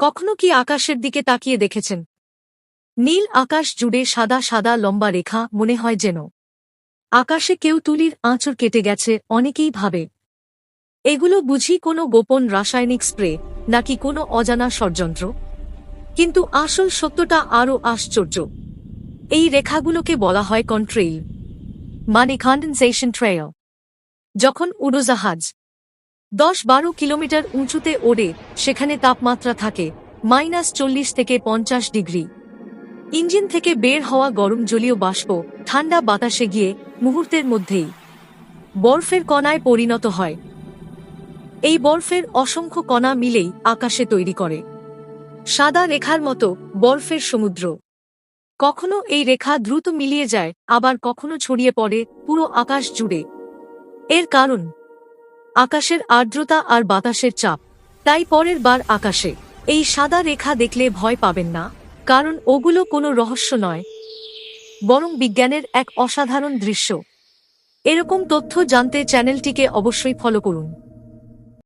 কখনো কি আকাশের দিকে তাকিয়ে দেখেছেন? নীল আকাশ জুড়ে সাদা সাদা লম্বা রেখা মনে হয় যেন। আকাশে কেউ তুলির আঁচড় কেটে গেছে, অনেকেই ভাবে। এগুলো বুঝি কোনো গোপন রাসায়নিক স্প্রে, নাকি কোনো অজানা ষড়যন্ত্র? কিন্তু আসল সত্যটা আরও আশ্চর্য। এই রেখাগুলোকে বলা হয় কন্ট্রেইল মানে কন্ডেনসেশন ট্রেয় যখন উড়োজাহাজ দশ বারো কিলোমিটার উঁচুতে ওড়ে, সেখানে তাপমাত্রা থাকে, মাইনাস চল্লিশ থেকে পঞ্চাশ ডিগ্রি। ইঞ্জিন থেকে বের হওয়া গরম জলীয় বাষ্প, ঠান্ডা বাতাসে গিয়ে মুহূর্তের মধ্যেই বরফের কণায় পরিণত হয়। এই বরফের অসংখ্য কণা মিলেই আকাশে তৈরি করে। সাদা রেখার মতো বরফের সমুদ্র। কখনো এই রেখা দ্রুত মিলিয়ে যায়, আবার কখনো ছড়িয়ে পড়ে পুরো আকাশ জুড়ে। এর কারণ আকাশের আর্দ্রতা আর বাতাসের চাপ। তাই পরের বার আকাশে। এই সাদা রেখা দেখলে ভয় পাবেন না, কারণ ওগুলো কোনো রহস্য নয়, বরং বিজ্ঞানের এক অসাধারণ দৃশ্য। এরকম তথ্য জানতে চ্যানেলটিকে অবশ্যই ফলো করুন।